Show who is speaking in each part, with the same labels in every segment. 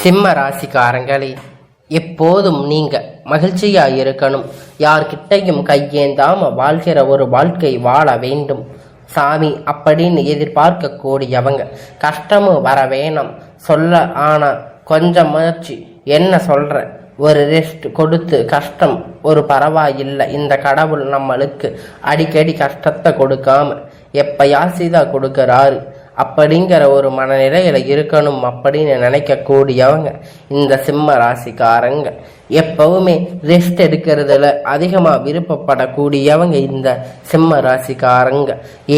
Speaker 1: சிம்ம ராசிக்காரங்களே எப்போதும் நீங்க மகிழ்ச்சியா இருக்கணும். யார்கிட்டையும் கையேந்தாம வாழ்கிற ஒரு வாழ்க்கை வாழ வேண்டும். சாமி அப்படின்னு எதிர்பார்க்கக்கூடியவங்க கஷ்டமும் வர வேணாம். சொல்ல ஆனா கொஞ்சம் முயற்சி. என்ன சொல்ற? ஒரு ரெஸ்ட் கொடுத்து கஷ்டம் ஒரு பரவாயில்லை. இந்த கடவுள் நம்மளுக்கு அடிக்கடி கஷ்டத்தை கொடுக்காம எப்பயாசிதான் கொடுக்கறாரு. அப்படிங்கிற ஒரு மனநிலையில் இருக்கணும் அப்படின்னு நினைக்கக்கூடியவங்க. இந்த சிம்ம ராசிக்காரங்க எப்பவுமே ரெஸ்ட் எடுக்கிறதுல அதிகமாக விருப்பப்படக்கூடியவங்க இந்த சிம்ம ராசிக்காரங்க.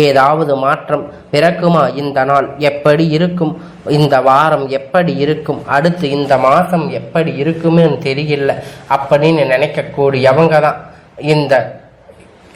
Speaker 1: ஏதாவது மாற்றம் பிறக்குமா இந்த நாள் எப்படி இருக்கும்? இந்த வாரம் எப்படி இருக்கும்? அடுத்து இந்த மாதம் எப்படி இருக்குமேன்னு தெரியல அப்படின்னு நினைக்கக்கூடியவங்க தான் இந்த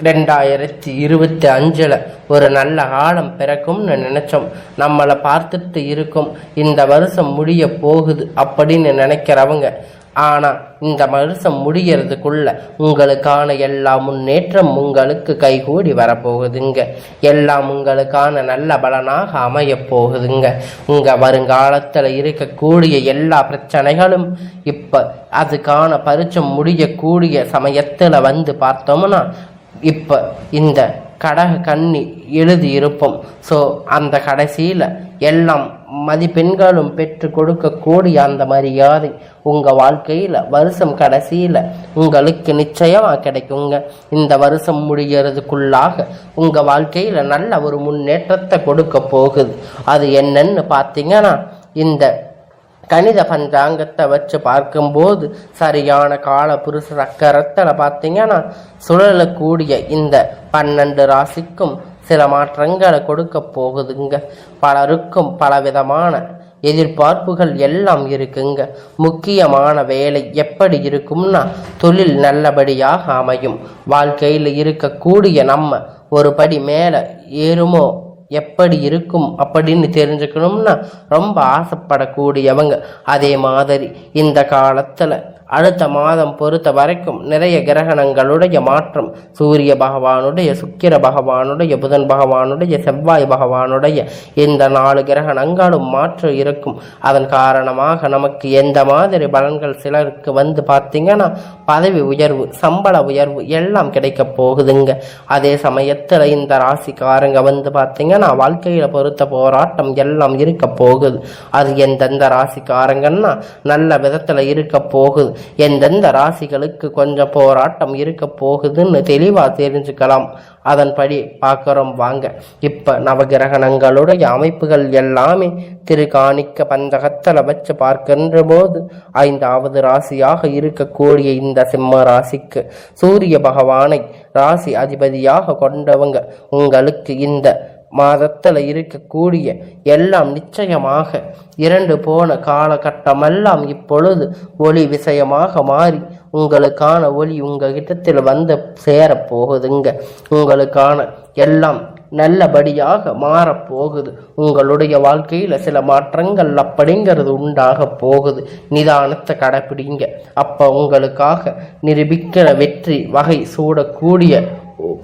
Speaker 1: ரெண்டாயிரத்தி இருபத்தி அஞ்சில் ஒரு நல்ல காலம் பிறக்கும்னு நினச்சோம். நம்மளை பார்த்துட்டு இருக்கும். இந்த வருஷம் முடிய போகுது அப்படின்னு நினைக்கிறவங்க. ஆனால் இந்த வருஷம் முடிகிறதுக்குள்ள உங்களுக்கான எல்லா முன்னேற்றம் உங்களுக்கு கைகூடி வரப்போகுதுங்க. எல்லாம் உங்களுக்கான நல்ல பலனாக அமையப் போகுதுங்க. உங்கள் வருங்காலத்தில் இருக்கக்கூடிய எல்லா பிரச்சனைகளும் இப்போ அதுக்கான பரிச்சம் முடியக்கூடிய சமயத்தில் வந்து பார்த்தோம்னா இப்போ இந்த கடக கண்ணி எழுதி இருப்போம். ஸோ அந்த கடைசியில் எல்லாம் மதிப்பெண்களும் பெற்று கொடுக்கக்கூடிய அந்த மரியாதை உங்கள் வாழ்க்கையில் வருஷம் கடைசியில் உங்களுக்கு நிச்சயமாக கிடைக்குங்க. இந்த வருஷம் முடிகிறதுக்குள்ளாக உங்கள் வாழ்க்கையில் நல்ல ஒரு முன்னேற்றத்தை கொடுக்க போகுது. அது என்னன்னு பார்த்தீங்கன்னா இந்த கணித பஞ்சாங்கத்தை வச்சு பார்க்கும்போது சரியான கால புருஷ சக்கரத்தில் பார்த்தீங்கன்னா சுழலக்கூடிய இந்த பன்னெண்டு ராசிக்கும் சில மாற்றங்களை கொடுக்க போகுதுங்க. பலருக்கும் பலவிதமான எதிர்பார்ப்புகள் எல்லாம் இருக்குங்க. முக்கியமான வேலை எப்படி இருக்கும்னா தொழில் நல்லபடியாக அமையும். வாழ்க்கையில் இருக்கக்கூடிய நம்ம ஒரு படி மேலே ஏறுமோ எப்படி இருக்கும் அப்படின்னு தெரிஞ்சுக்கணும்னா ரொம்ப ஆசைப்படக்கூடியவங்க. அதே மாதிரி இந்த காலத்தில் அடுத்த மாதம் பொறுத்த வரைக்கும் நிறைய கிரகணங்களுடைய மாற்றம். சூரிய பகவானுடைய சுக்கிர பகவானுடைய புதன் பகவானுடைய செவ்வாய் பகவானுடைய இந்த நாலு கிரகணங்களும் மாற்றம் இருக்கும். அதன் காரணமாக நமக்கு எந்த மாதிரி பலன்கள் சிலருக்கு வந்து பார்த்தீங்கன்னா பதவி உயர்வு சம்பள உயர்வு எல்லாம் கிடைக்க போகுதுங்க. அதே சமயத்தில் இந்த ராசிக்காரங்க வந்து பார்த்தீங்கன்னா வாழ்க்கையில் பொறுத்த போராட்டம் எல்லாம் இருக்க போகுது. அது எந்தெந்த ராசிக்காரங்கன்னா நல்ல விதத்தில் இருக்க போகுது. எந்தெந்த ராசிகளுக்கு கொஞ்சம் போராட்டம் இருக்க போகுதுன்னு தெளிவாக தெரிஞ்சுக்கலாம். அதன்படி பார்க்குறோம் வாங்க. இப்போ நவகிரகணங்களுடைய அமைப்புகள் எல்லாமே திருகாணிக்க பந்தகத்தில் வச்சு பார்க்கின்ற போது ஐந்தாவது ராசியாக இருக்கக்கூடிய இந்த சிம்ம ராசிக்கு சூரிய பகவானை ராசி அதிபதியாக கொண்டவங்க உங்களுக்கு இந்த மாதத்தில் இருக்கக்கூடிய எல்லாம் நிச்சயமாக இரண்டு போன காலகட்டமெல்லாம் இப்பொழுது ஒளி விஷயமாக மாறி உங்களுக்கான ஒளி உங்ககிட்டத்தில் வந்து சேரப் போகுதுங்க உங்களுக்கான எல்லாம் நல்லபடியாக மாறப்போகுது. உங்களுடைய வாழ்க்கையில் சில மாற்றங்கள் அப்படிங்கிறது உண்டாக போகுது. நிதானத்தை கடைப்பிடிங்க. அப்போ உங்களுக்காக நிரூபிக்கிற வெற்றி வகை சூடக்கூடிய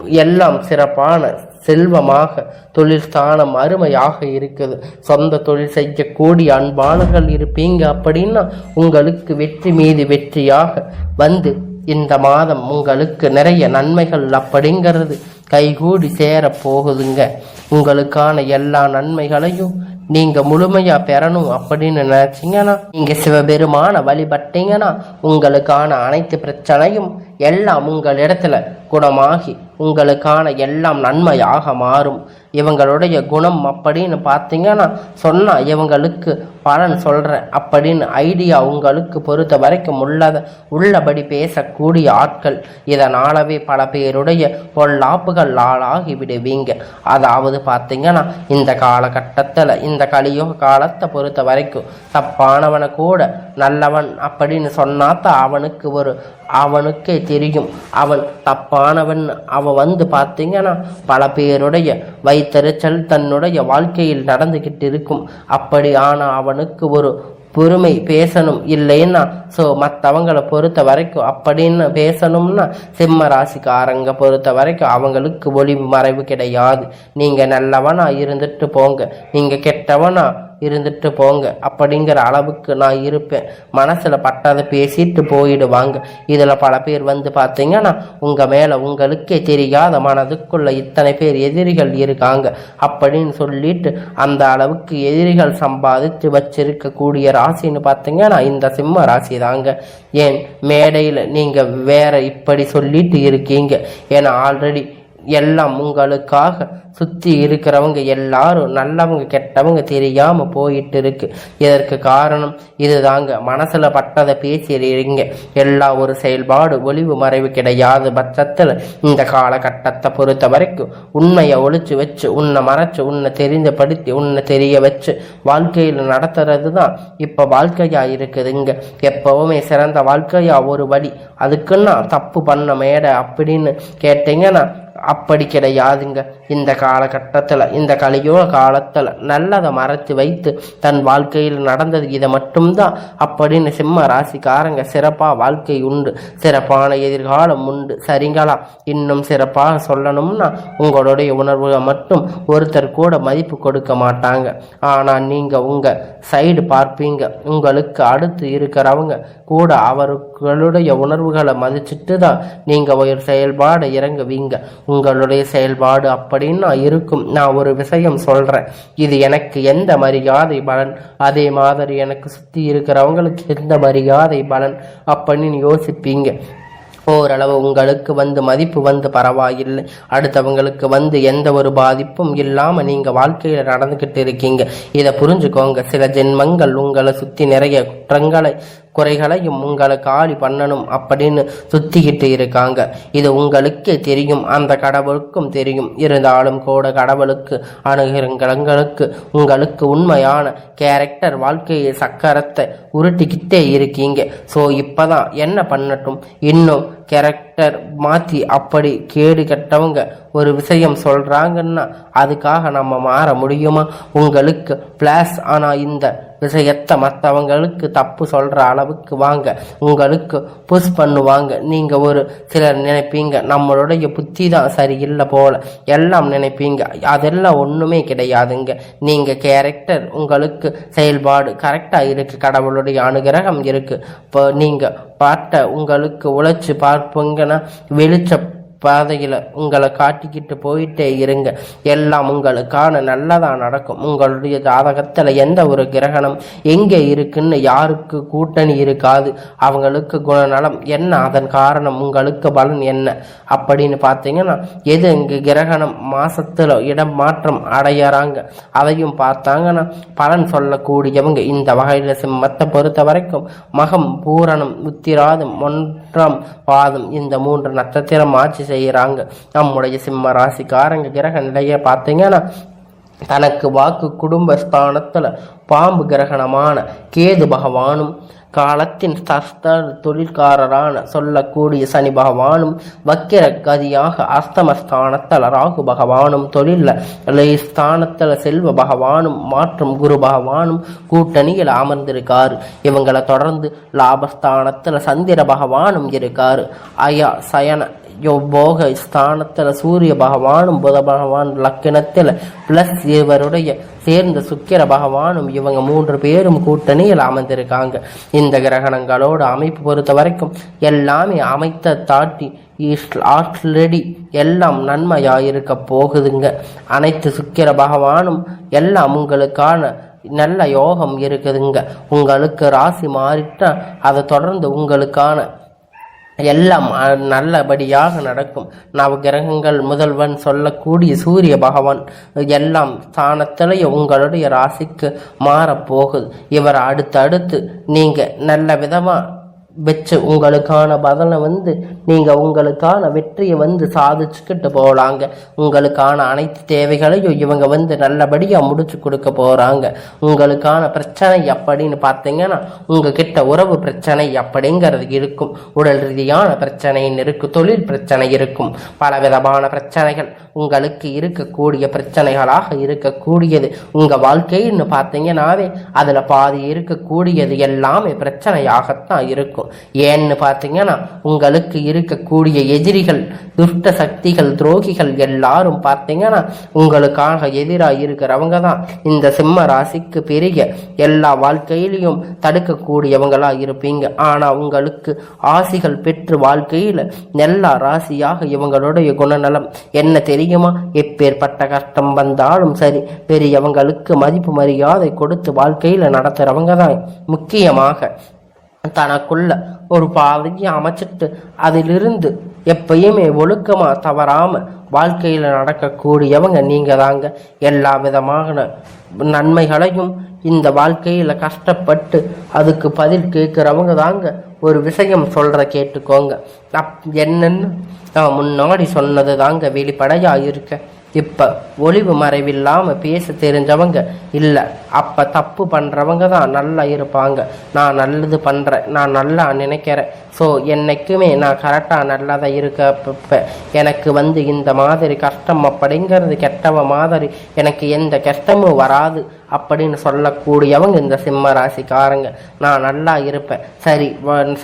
Speaker 1: எல்லாம் சிறப்பான செல்வமாக தொழில் ஸ்தானம் அருமையாக இருக்குது. சொந்த தொழில் செய்யக்கூடிய அன்பாளர்கள் இருப்பீங்க அப்படின்னா உங்களுக்கு வெற்றி மீது வெற்றியாக வந்து இந்த மாதம் உங்களுக்கு நிறைய நன்மைகள் அப்படிங்கிறது கைகூடி சேர போகுதுங்க. உங்களுக்கான எல்லா நன்மைகளையும் நீங்க முழுமையா பெறணும் அப்படின்னு நினைச்சீங்கன்னா நீங்க சிவபெருமான வழிபட்டீங்கன்னா உங்களுக்கான அனைத்து பிரச்சனையும் எல்லாம் உங்களிடத்துல குணமாகி உங்களுக்கான எல்லாம் நன்மையாக மாறும். இவங்களுடைய குணம் அப்படின்னு பார்த்தீங்கன்னா சொன்னால் இவங்களுக்கு பலன் சொல்றேன். அப்படின்னு ஐடியா உங்களுக்கு பொறுத்த வரைக்கும் உள்ளத உள்ளபடி பேசக்கூடிய ஆட்கள் இதனாலவே பல பேருடைய பொல்லாப்புகள் ஆளாகி விடுவீங்க. அதாவது பார்த்தீங்கன்னா இந்த காலகட்டத்தில் இந்த கலியுக காலத்தை பொறுத்த வரைக்கும் தப்பானவனை கூட நல்லவன் அப்படின்னு சொன்னாதான் அவனுக்கு ஒரு அவனுக்கே தெரியும். அவன் தப்பானவன் அவன் வந்து பார்த்தீங்கன்னா பல பேருடைய வைத்தறிச்சல் தன்னுடைய வாழ்க்கையில் நடந்துக்கிட்டு இருக்கும். அப்படி ஆனால் அவனுக்கு ஒரு பொறுமை பேசணும் இல்லைன்னா ஸோ மற்றவங்களை பொறுத்த வரைக்கும் அப்படின்னு பேசணும்னா சிம்ம ராசிக்காரங்க பொறுத்த வரைக்கும் அவங்களுக்கு ஒளி மறைவு கிடையாது. நீங்கள் நல்லவனா இருந்துட்டு போங்க. நீங்கள் கெட்டவனா இருந்துட்டு போங்க. அப்படிங்கிற அளவுக்கு நான் இருப்பேன். மனசில் பட்டதை பேசிட்டு போயிடுவாங்க. இதில் பல பேர் வந்து பார்த்தீங்கன்னா உங்கள் மேலே உங்களுக்கே தெரியாத மனதுக்குள்ள இத்தனை பேர் எதிரிகள் இருக்காங்க. அப்படின்னு சொல்லிட்டு அந்த அளவுக்கு எதிரிகள் சம்பாதிச்சு வச்சிருக்கக்கூடிய ராசின்னு பார்த்தீங்கன்னா இந்த சிம்ம ராசி தாங்க ஏன்? மேடையில் நீங்கள் வேற இப்படி சொல்லிட்டு இருக்கீங்க. ஏன்னா ஆல்ரெடி எல்லாம் உங்களுக்காக சுற்றி இருக்கிறவங்க எல்லாரும் நல்லவங்க கெட்டவங்க தெரியாமல் போயிட்டு இருக்கு இதற்கு காரணம் இதுதாங்க. மனசில் பட்டதை பேசிடுறீங்க எல்லா ஒரு செயல்பாடு ஒளிவு மறைவு கிடையாது பட்சத்தில். இந்த காலகட்டத்தை பொறுத்த வரைக்கும் உண்மையை ஒழிச்சு வச்சு உன்னை மறைச்சு உன்னை தெரிந்தப்படுத்தி உன்னை தெரிய வச்சு வாழ்க்கையில் நடத்துறது தான் இப்போ வாழ்க்கையாக இருக்குதுங்க. எப்பவுமே சிறந்த வாழ்க்கையாக ஒரு வழி. அதுக்குன்னா தப்பு பண்ண மேடை அப்படின்னு கேட்டீங்கன்னா அப்படி கிடையாதுங்க. இந்த காலகட்டத்தில் இந்த கலியுக காலத்தில் நல்லதை மறைத்து வைத்து தன் வாழ்க்கையில் நடந்தது இதை மட்டும்தான். அப்படின்னு சிம்ம ராசிக்காரங்க சிறப்பாக வாழ்க்கை உண்டு. சிறப்பான எதிர்காலம் உண்டு. சரிங்களா? இன்னும் சிறப்பாக சொல்லணும்னா உங்களுடைய உணர்வுகளை மட்டும் ஒருத்தர் கூட மதிப்பு கொடுக்க மாட்டாங்க. ஆனால் நீங்கள் உங்கள் சைடு பார்ப்பீங்க. உங்களுக்கு அடுத்து இருக்கிறவங்க கூட அவர்களுடைய உணர்வுகளை மதிச்சுட்டு தான் நீங்கள் ஒரு செயல்பாடு இறங்குவீங்க. உங்களுடைய செயல்பாடு அப்படின்னு இருக்கும். நான் ஒரு விஷயம் சொல்கிறேன் இது எனக்கு எந்த மரியாதை பலன்? அதே மாதிரி எனக்கு சுற்றி இருக்கிறவங்களுக்கு எந்த மரியாதை பலன்? அப்படின்னு யோசிப்பீங்க. ஓரளவு உங்களுக்கு வந்து மதிப்பு வந்து பரவாயில்லை. அடுத்தவங்களுக்கு வந்து எந்த ஒரு பாதிப்பும் இல்லாமல் நீங்கள் வாழ்க்கையில் நடந்துக்கிட்டு இருக்கீங்க. இதை புரிஞ்சுக்கோங்க. சில ஜென்மங்கள் உங்களை சுற்றி நிறைய குற்றங்களை குறைகளையும் உங்களை காலி பண்ணணும் அப்படின்னு சுத்திக்கிட்டு இருக்காங்க. இது உங்களுக்கே தெரியும். அந்த கடவுளுக்கும் தெரியும். இருந்தாலும் கூட கடவுளுக்கு அணுகிறங்களுக்கு உங்களுக்கு உண்மையான கேரக்டர் வாழ்க்கையை சக்கரத்தை உருட்டிக்கிட்டே இருக்கீங்க. ஸோ இப்போதான் என்ன பண்ணட்டும்? இன்னும் கேரக்டர் மாற்றி அப்படி கேடு கட்டவங்க ஒரு விஷயம் சொல்கிறாங்கன்னா அதுக்காக நம்ம மாற முடியுமா? உங்களுக்கு ப்ளஸ் ஆனால் இந்த விஷயத்தை மற்றவங்களுக்கு தப்பு சொல்கிற அளவுக்கு வாங்க. உங்களுக்கு புஷ் பண்ணுவாங்க. நீங்கள் ஒரு சிலர் நினைப்பீங்க நம்மளுடைய புத்தி தான் சரியில்லை போல. எல்லாம் நினைப்பீங்க. அதெல்லாம் ஒன்றுமே கிடையாதுங்க. நீங்கள் கேரக்டர் உங்களுக்கு செயல்பாடு கரெக்டாக இருக்குது கடவுளுடைய அனுகிரகம் இருக்குது இப்போ நீங்கள் பார்த்த உங்களுக்கு உழைச்சி பார்ப்பீங்கன்னா வெளிச்ச பாதையில் உங்களை காட்டிக்கிட்டு போயிட்டே இருங்க. எல்லாம் உங்களுக்கான நல்லதாக நடக்கும். உங்களுடைய ஜாதகத்தில் எந்த ஒரு கிரகணம் எங்கே இருக்குன்னு யாருக்கு கூட்டணி இருக்காது. அவங்களுக்கு குணநலம் என்ன? அதன் காரணம் உங்களுக்கு பலன் என்ன? அப்படின்னு பார்த்தீங்கன்னா எது இங்கே கிரகணம்? மாசத்துல இடம் மாற்றம் அடையறாங்க. அதையும் பார்த்தாங்கன்னா பலன் சொல்லக்கூடியவங்க இந்த வகையில் சிம்மத்தை பொறுத்த வரைக்கும் மகம் பூரணம் உத்திராதம் ஒன்றாம் பாதம் இந்த மூன்று நட்சத்திரம் ஆட்சி செய்கிறாங்க. நம்முடைய சிம்ம ராசிக்காரங்க கிரக நிலையை பார்த்தீங்கன்னா தனக்கு வாக்கு குடும்ப ஸ்தானத்தில் பாம்பு கிரகணமான கேது பகவானும் காலத்தின் சஸ்த தொழில்காரரான சொல்லக்கூடிய சனி பகவானும் வக்கிர கதியாக அஸ்தமஸ்தானத்தில் ராகு பகவானும் தொழிலில் ஸ்தானத்தில் செல்வ பகவானும் மற்றும் குரு பகவானும் கூட்டணியில் அமர்ந்திருக்காரு. இவங்களை தொடர்ந்து லாபஸ்தானத்தில் சந்திர பகவானும் இருக்காரு. அயா சயன யோக ஸ்தானத்தில் சூரிய பகவானும் புத பகவான் லக்கணத்தில் பிளஸ் இவருடைய சேர்ந்த சுக்கிர பகவானும் இவங்க மூன்று பேரும் கூட்டணியில் அமர்ந்திருக்காங்க. இந்த கிரகணங்களோட அமைப்பு பொறுத்த வரைக்கும் எல்லாமே அமைத்த தாட்டி ஆல்ரெடி எல்லாம் நன்மையாயிருக்க போகுதுங்க. அனைத்து சுக்கிர பகவானும் எல்லாம் உங்களுக்கான நல்ல யோகம் இருக்குதுங்க. உங்களுக்கு ராசி மாறிட்டா அதை தொடர்ந்து உங்களுக்கான எல்லாம் நல்லபடியாக நடக்கும். நவகிரகங்கள் முதல்வன் சொல்லக்கூடிய சூரிய பகவான் எல்லாம் ஸ்தானத்திலேயே உங்களுடைய ராசிக்கு மாறப்போகுது. இவர் அடுத்தடுத்து நீங்கள் நல்ல விதமாக வச்சு உங்களுக்கான பலனை வந்து நீங்கள் உங்களுக்கான வெற்றியை வந்து சாதிச்சுக்கிட்டு போகலாங்க உங்களுக்கான அனைத்து தேவைகளையும் இவங்க வந்து நல்லபடியாக முடிச்சு கொடுக்க போகிறாங்க உங்களுக்கான பிரச்சனை அப்படின்னு பார்த்தீங்கன்னா உங்ககிட்ட உறவு பிரச்சனை அப்படிங்கிறது இருக்கும். உடல் ரீதியான பிரச்சனைன்னு இருக்கும் தொழில் பிரச்சனை இருக்கும். பல விதமான பிரச்சனைகள் உங்களுக்கு இருக்கக்கூடிய பிரச்சனைகளாக இருக்கக்கூடியது. உங்கள் வாழ்க்கைன்னு பார்த்தீங்கன்னாவே அதில் பாதி இருக்கக்கூடியது எல்லாமே பிரச்சனையாகத்தான் இருக்கும். இருக்கும். ஏன்னு பார்த்தீங்கன்னா உங்களுக்கு இருக்கக்கூடிய எதிரிகள் துஷ்ட சக்திகள் துரோகிகள் எல்லாரும் பார்த்தீங்கன்னா உங்களுக்காக எதிராக இருக்கிறவங்க தான். இந்த சிம்ம ராசிக்கு பெரிய எல்லா வாழ்க்கையிலையும் தடுக்கக்கூடியவங்களா இருப்பீங்க. ஆனா உங்களுக்கு ஆசிகள் பெற்று வாழ்க்கையில் எல்லா ராசியாக இவங்களுடைய குணநலம். என்ன தெரியுமா? எப்பேற்பட்ட கஷ்டம் வந்தாலும் சரி பெரியவங்களுக்கு மதிப்பு மரியாதை கொடுத்து வாழ்க்கையில் நடத்துறவங்க தான். முக்கியமாக தனக்குள்ள ஒரு பாதையை அமைச்சிட்டு அதிலிருந்து எப்பயுமே ஒழுக்கமாக தவறாமல் வாழ்க்கையில் நடக்கக்கூடியவங்க நீங்கள் தாங்க எல்லா விதமான நன்மைகளையும் இந்த வாழ்க்கையில் கஷ்டப்பட்டு அதுக்கு பதில் கேட்குறவங்க தாங்க ஒரு விஷயம் சொல்கிற கேட்டுக்கோங்க. அப் என்னன்னு நான் முன்னாடி சொன்னது தாங்க வெளிப்படையாக இருக்கேன் இப்போ ஒளிவு மறைவில்லாமல் பேச தெரிஞ்சவங்க இல்லை. அப்போ தப்பு பண்ணுறவங்க தான் நல்லா இருப்பாங்க. நான் நல்லது பண்ணுறேன் நான் நல்லா நினைக்கிறேன். ஸோ என்னைக்குமே நான் கரெக்டாக நல்லதா இருக்க எனக்கு வந்து இந்த மாதிரி கஷ்டம் அப்படிங்கிறது கெட்டவ மாதிரி எனக்கு எந்த கஷ்டமும் வராது அப்படின்னு சொல்லக்கூடியவங்க இந்த சிம்ம ராசிக்காரங்க நான் நல்லா இருப்பேன். சரி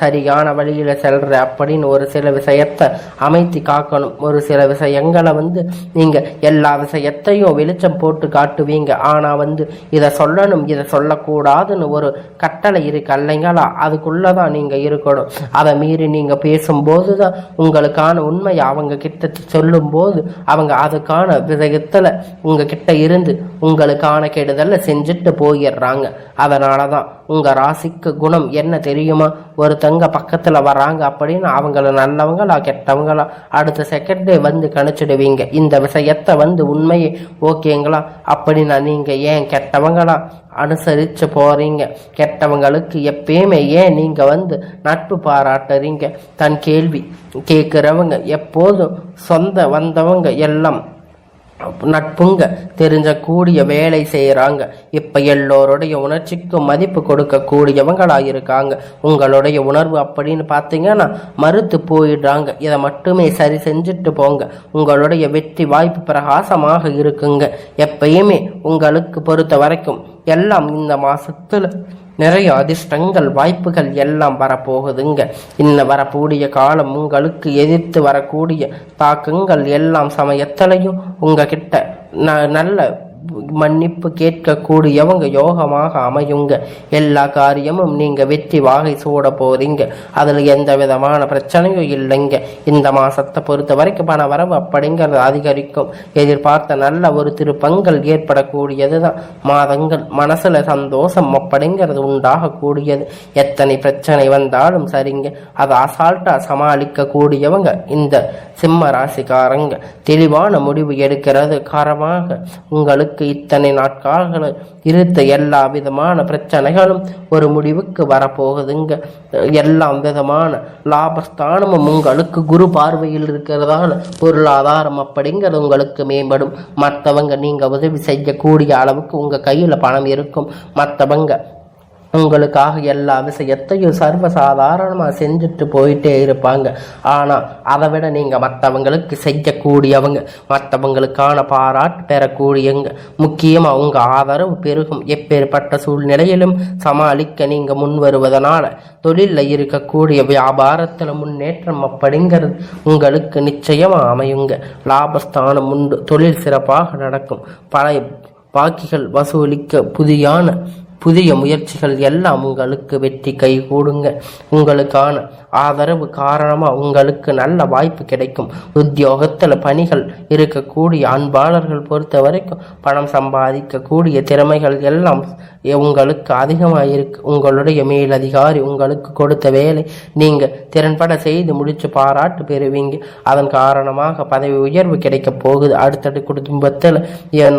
Speaker 1: சரியான வழியில் செல்கிற அப்படின்னு ஒரு சில விஷயத்தை அமைத்து காக்கணும். ஒரு சில விஷயங்களை வந்து நீங்கள் எல்லா விஷயத்தையும் வெளிச்சம் போட்டு காட்டுவீங்க. ஆனா வந்து இதை சொல்லணும் இதை சொல்லக்கூடாதுன்னு ஒரு கட்டளை இருக்கு அதுக்குள்ளே அதுக்குள்ளதான் நீங்க இருக்கணும். அதை மீறி நீங்க பேசும்போது தான் உங்களுக்கான உண்மையை அவங்க கிட்ட சொல்லும்போது அவங்க அதுக்கான விஷயத்துல உங்க கிட்ட இருந்து உங்களுக்கான கெடுதலை செஞ்சுட்டு போயிடுறாங்க. அதனால தான் உங்க ராசிக்கு குணம் என்ன தெரியுமா? ஒருத்தங்க பக்கத்துல வராங்க அப்படின்னு அவங்கள நல்லவங்களா கெட்டவங்களா அடுத்த செகண்டே வந்து கணிச்சிடுவீங்க. இந்த விஷயத்தை வந்து உண்மையே ஓகேங்களா? அப்படின்னா நீங்க ஏன் கெட்டவங்களா அனுசரிச்சு போறீங்க? கெட்டவங்களுக்கு எப்பயுமே ஏன் நீங்க வந்து நட்பு பாராட்டுறீங்க? தன் கேள்வி கேட்குறவங்க எப்போதும் சொந்த வந்தவங்க எல்லாம் நட்புங்க தெரிஞ்ச கூடிய வேலை செய்கிறாங்க இப்போ எல்லோருடைய உணர்ச்சிக்கும் மதிப்பு கொடுக்கக்கூடியவங்களாக இருக்காங்க உங்களுடைய உணர்வு அப்படின்னு பார்த்தீங்கன்னா மறுத்து போயிடுறாங்க. இதை மட்டுமே சரி செஞ்சுட்டு போங்க. உங்களுடைய வெற்றி வாய்ப்பு பிரகாசமாக இருக்குங்க. எப்பயுமே உங்களுக்கு பொறுத்த வரைக்கும் எல்லாம் இந்த மாதத்தில் நிறைய அதிர்ஷ்டங்கள் வாய்ப்புகள் எல்லாம் வரப்போகுதுங்க. இன்னும் வரக்கூடிய காலம் உங்களுக்கு எதிர்த்து வரக்கூடிய தாக்கங்கள் எல்லாம் சமயத்திலையும் உங்ககிட்ட ந நல்ல மன்னிப்பு கேட்கக்கூடியவங்க யோகமாக அமையுங்க. எல்லா காரியமும் நீங்க வெற்றி வாகை சூட போறீங்க. அதுல எந்த விதமான பிரச்சனையும் இல்லைங்க. இந்த மாசத்தை பொறுத்த வரைக்கும் பண வரவு அப்படிங்கிறது அதிகரிக்கும். எதிர்பார்த்த நல்ல ஒரு திருப்பங்கள் ஏற்படக்கூடியது தான் மாதங்கள் மனசுல சந்தோஷம் அப்படிங்கிறது உண்டாகக்கூடியது. எத்தனை பிரச்சனை வந்தாலும் சரிங்க. அதை அசால்ட்டா சமாளிக்க கூடியவங்க இந்த சிம்ம ராசிக்காரங்க. தெளிவான முடிவு எடுக்கிறது காரணமாக உங்களுக்கு இத்தனை நாட்காக இருந்த எல்லா விதமான பிரச்சனைகளும் ஒரு முடிவுக்கு வரப்போகுதுங்க. எல்லாம் விதமான லாபஸ்தானமும் உங்களுக்கு குரு பார்வையில் இருக்கிறதால பொருளாதாரம் அப்படிங்கிறது உங்களுக்கு மேம்படும். மற்றவங்க நீங்க உதவி செய்யக்கூடிய அளவுக்கு உங்க கையில பணம் இருக்கும். மற்றவங்க உங்களுக்காக எல்லா விஷயத்தையும் சர்வசாதாரணமாக செஞ்சுட்டு போயிட்டே இருப்பாங்க. ஆனால் அதை விட நீங்கள் மற்றவங்களுக்கு செய்யக்கூடியவங்க மற்றவங்களுக்கான பாராட்டு பெறக்கூடியவங்க முக்கியமாக உங்கள் ஆதரவு பெருகும். எப்பேற்பட்ட சூழ்நிலையிலும் சமாளிக்க நீங்கள் முன் வருவதனால் தொழிலில் இருக்கக்கூடிய வியாபாரத்தில் முன்னேற்றம் அப்படிங்கிறது உங்களுக்கு நிச்சயமாக அமையுங்க. லாபஸ்தானம் உண்டு. தொழில் சிறப்பாக நடக்கும். பழைய பாக்கிகள் வசூலிக்க புதியான புதிய முயற்சிகள் எல்லாம் உங்களுக்கு வெற்றி கைகூடுங்க உங்களுக்கான ஆதரவு காரணமா உங்களுக்கு நல்ல வாய்ப்பு கிடைக்கும். உத்தியோகத்துல பணிகள் இருக்கக்கூடிய அன்பாளர்கள் பொறுத்த வரைக்கும் பணம் சம்பாதிக்கக்கூடிய திறமைகள் எல்லாம் உங்களுக்கு அதிகமாக இருக்கு உங்களுடைய மேலதிகாரி உங்களுக்கு கொடுத்த வேலை நீங்க திறன்பட செய்து முடிச்சு பாராட்டு பெறுவீங்க. அதன் காரணமாக பதவி உயர்வு கிடைக்க போகுது. அடுத்தடுத்த குடும்பத்தில்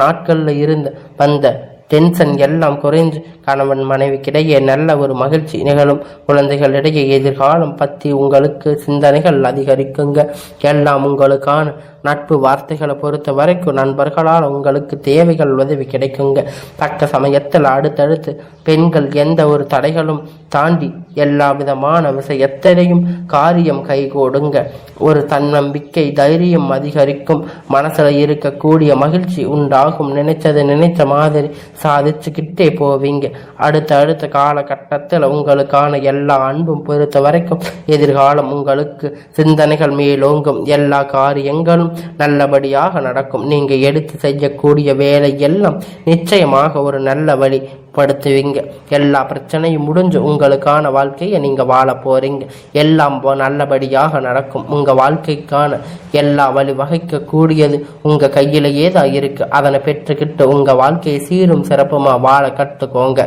Speaker 1: நாட்களில் இருந்து வந்த டென்ஷன் எல்லாம் குறைஞ்சு கணவன் மனைவிக்கிடையே நல்ல ஒரு மகிழ்ச்சி நிகழும். குழந்தைகளிடையே எதிர்காலம் பற்றி உங்களுக்கு சிந்தனைகள் அதிகரிக்குங்க. எல்லாம் உங்களுக்கான நட்பு வார்த்தைகளை பொறுத்த வரைக்கும் நண்பர்களால் உங்களுக்கு தேவைகள் உதவி கிடைக்குங்க. தக்க சமயத்தில் அடுத்தடுத்து பெண்கள் எந்த ஒரு தடைகளும் தாண்டி எல்லா விதமான விஷயத்திலையும் காரியம் கைகூடுங்க. ஒரு தன்னம்பிக்கை தைரியம் அதிகரிக்கும். மனசில் இருக்கக்கூடிய மகிழ்ச்சி உண்டாகும். நினைச்சதை நினைச்ச மாதிரி சாதிச்சுக்கிட்டே போவீங்க. அடுத்த அடுத்த காலகட்டத்தில் உங்களுக்கான எல்லா அன்பும் பொறுத்த வரைக்கும் எதிர்காலம் உங்களுக்கு சிந்தனைகள் மேலோங்கும். எல்லா காரியங்களும் நல்லபடியாக நடக்கும். நீங்க எடுத்து செய்யக்கூடிய வேலை எல்லாம் நிச்சயமாக ஒரு நல்ல வழி படுத்துவீங்க எல்லா பிரச்சனையும் முடிஞ்சு உங்களுக்கான வாழ்க்கையை நீங்க வாழ போறீங்க. எல்லாம் நல்லபடியாக நடக்கும். உங்க வாழ்க்கைக்கான எல்லா வழி வகைக்க கூடியது உங்க கையிலேயே தான் இருக்கு. அதனை பெற்றுக்கிட்டு உங்க வாழ்க்கையை சீரும் சிறப்புமா வாழ கற்றுக்கோங்க.